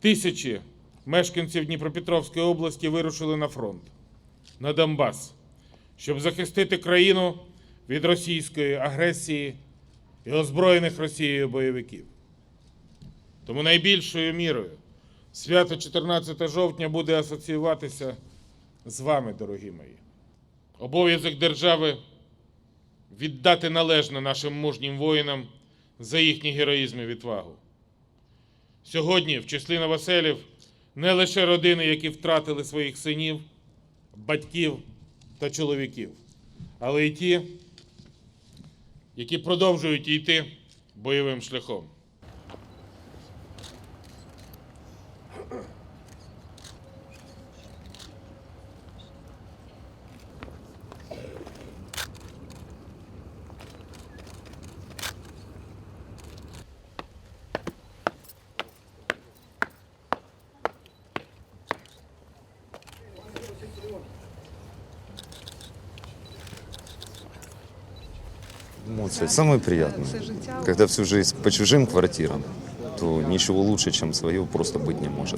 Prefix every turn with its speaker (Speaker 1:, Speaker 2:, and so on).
Speaker 1: Тисячі мешканців Дніпропетровської області вирушили на фронт, на Донбас, щоб захистити країну від російської агресії і озброєних Росією бойовиків. Тому найбільшою мірою свято 14 жовтня буде асоціюватися з вами, дорогі мої. Обов'язок держави віддати належне нашим мужнім воїнам за їхній героїзм і відвагу. Сьогодні в числі новоселів не лише родини, які втратили своїх синів, батьків та чоловіків, але й ті, які продовжують йти бойовим шляхом.
Speaker 2: Эмоции самые приятные. Когда всю жизнь по чужим квартирам, то ничего лучше, чем свое, просто быть не может.